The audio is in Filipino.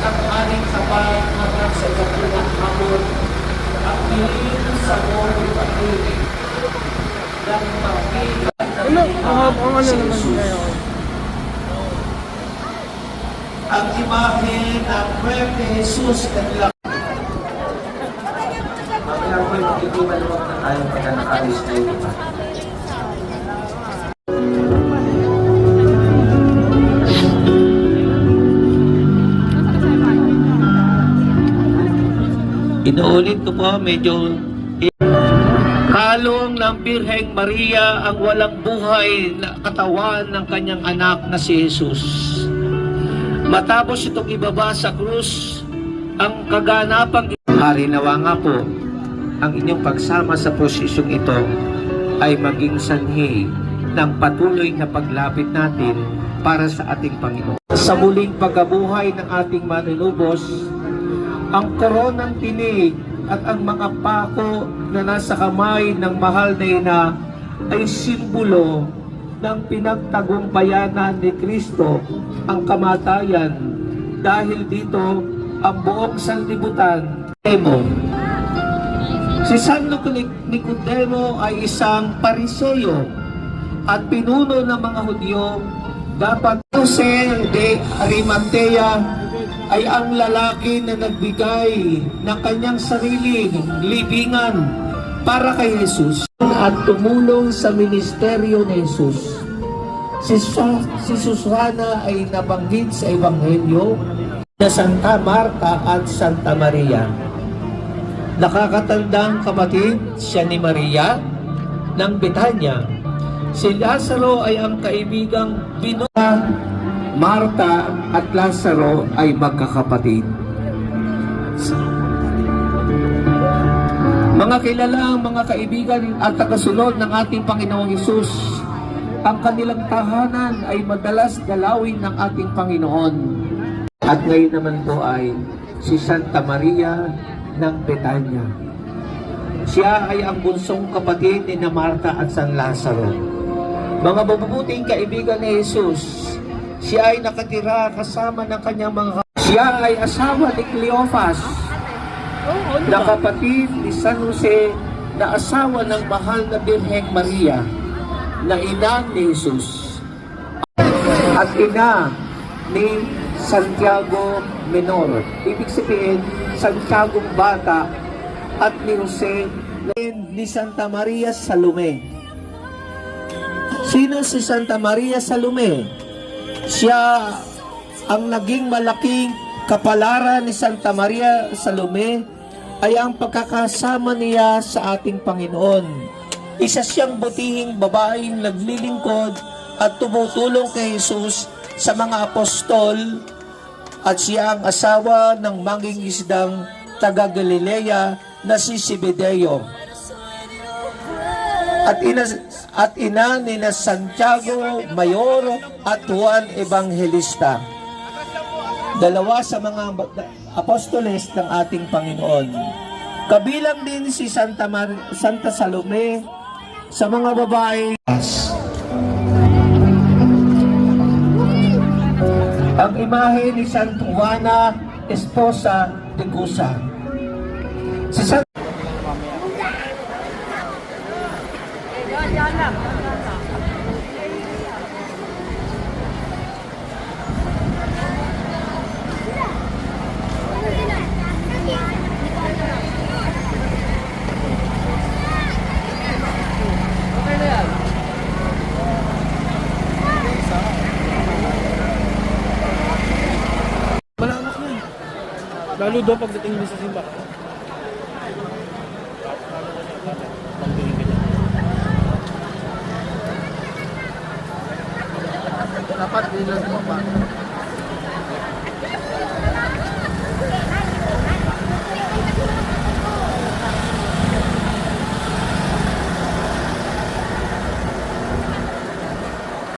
ang aming kapal hanggang sa ikapulang hamon at piliin sa mori patuloy ng mapikat ng Ano, ang, ang ano si naman Jesus. Ang imahe ng Muerte Jesus kanila. Po yung magkikimalawag na tayo pagka nakalis na yung iba. Inuulit ko po, medyo Kalong ng Birheng Maria ang walang buhay na katawan ng kanyang anak na si Jesus. Matapos itong ibaba sa krus, ang kaganapang Hari nawa nga po, ang inyong pagsama sa prosesyong ito ay maging sanhi ng patuloy na paglapit natin para sa ating Panginoon. Sa muling pagkabuhay ng ating manunubos, ang koronang tinig at ang mga pako na nasa kamay ng mahal na ina ay simbolo ng pinagtagumpayanan ni Kristo ang kamatayan dahil dito ang buong sanlibutan Emo. Si San Nicodemo ay isang pariseyo at pinuno ng mga Hudyo dapat Jose de Arimatea ay ang lalaki na nagbigay ng kanyang sariling libingan para kay Jesus at tumulong sa ministeryo ni Jesus. Si, si Susana ay nabanggit sa Ebanghelyo na Santa Marta at Santa Maria. Nakakatandang kapatid siya ni Maria ng Betanya. Si Lazaro ay ang kaibigang binuha Marta at Lazaro ay magkakapatid. Mga kilalang mga kaibigan at tagasunod ng ating Panginoong Isus, ang kanilang tahanan ay madalas dalawin ng ating Panginoon. At ngayon naman po ay si Santa Maria ng Betanya. Siya ay ang bunsong kapatid ni na Marta at San Lazaro. Mga mabubuting kaibigan ni Jesus, siya ay nakatira kasama ng kanyang mga Siya ay asawa ni Cleophas, na kapatid ni San Jose na asawa ng mahal na Birheng Maria, na ina ni Jesus. At ina ni Santiago Menor. Ibig sabihin, Santiago Bata at ni Jose ni Santa Maria Salome. Sino si Santa Maria Salome? Siya ang naging malaking kapalaran ni Santa Maria Salome ay ang pagkakasama niya sa ating Panginoon. Isa siyang butihing babaeng naglilingkod at tumutulong kay Jesus sa mga apostol at siya ang asawa ng manging isdang taga Galilea na si Zebedeo. At ina at ina ni na Santiago Mayor at Juan Evangelista. Dalawa sa mga apostoles ng ating Panginoon. Kabilang din si Santa Mar- Santa Salome sa mga babae. Ang imahe ni Santa Juana, esposa de Cusa. Si San Lalo daw pagdating mo sa simba. Dapat ilan mo pa.